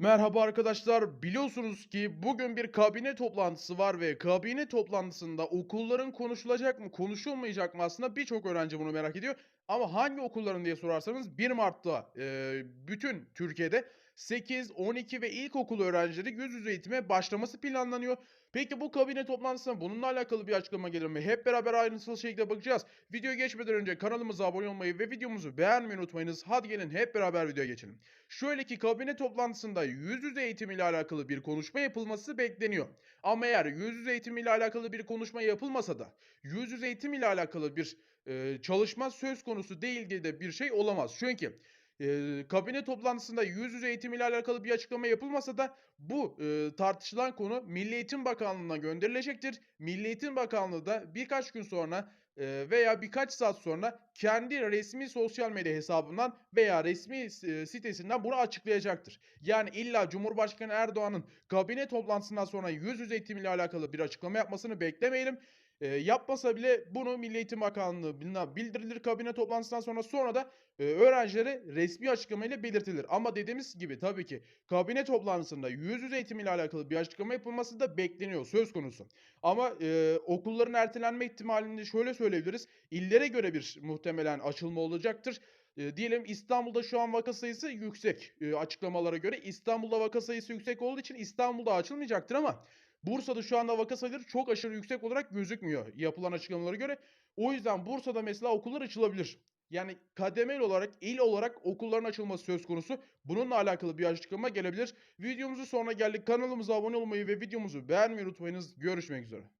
Merhaba arkadaşlar. Biliyorsunuz ki bugün bir kabine toplantısı var ve kabine toplantısında okulların konuşulacak mı, konuşulmayacak mı aslında birçok öğrenci bunu merak ediyor. Ama hangi okulların diye sorarsanız 1 Mart'ta e, bütün Türkiye'de 8, 12 ve ilkokul öğrencileri yüz yüze eğitime başlaması planlanıyor. Peki bu kabine toplantısında bununla alakalı bir açıklama gelir mi? Hep beraber ayrıntılı şekilde bakacağız. Videoya geçmeden önce kanalımıza abone olmayı ve videomuzu beğenmeyi unutmayınız. Hadi gelin hep beraber videoya geçelim. Şöyle ki kabine toplantısında yüz yüze eğitim ile alakalı bir konuşma yapılması bekleniyor. Ama eğer yüz yüze eğitim ile alakalı bir konuşma yapılmasa da yüz yüze eğitim ile alakalı bir e, çalışma söz konusu değil diye de bir şey olamaz. Çünkü e, kabine toplantısında yüz yüze eğitim ile alakalı bir açıklama yapılmasa da bu e, tartışılan konu Milli Eğitim Bakanlığı'na gönderilecektir. Milli Eğitim Bakanlığı da birkaç gün sonra e, veya birkaç saat sonra kendi resmi sosyal medya hesabından veya resmi sitesinden bunu açıklayacaktır. Yani illa Cumhurbaşkanı Erdoğan'ın kabine toplantısından sonra yüz yüze eğitim ile alakalı bir açıklama yapmasını beklemeyelim. E, yapmasa bile bunu Milli Eğitim Bakanlığı bildirilir kabine toplantısından sonra sonra da e, öğrencilere resmi açıklamayla belirtilir. Ama dediğimiz gibi tabii ki kabine toplantısında yüz yüze eğitim ile alakalı bir açıklama yapılması da bekleniyor söz konusu. Ama e, okulların ertelenme ihtimalini şöyle söyleyebiliriz. İllere göre bir muhtemelen açılma olacaktır. E, diyelim İstanbul'da şu an vaka sayısı yüksek e, açıklamalara göre. İstanbul'da vaka sayısı yüksek olduğu için İstanbul'da açılmayacaktır ama Bursa'da şu anda vaka sayıları çok aşırı yüksek olarak gözükmüyor yapılan açıklamalara göre. O yüzden Bursa'da mesela okullar açılabilir. Yani kademeli olarak, il olarak okulların açılması söz konusu. Bununla alakalı bir açıklama gelebilir. Videomuzun sonuna geldik. Kanalımıza abone olmayı ve videomuzu beğenmeyi unutmayınız. Görüşmek üzere.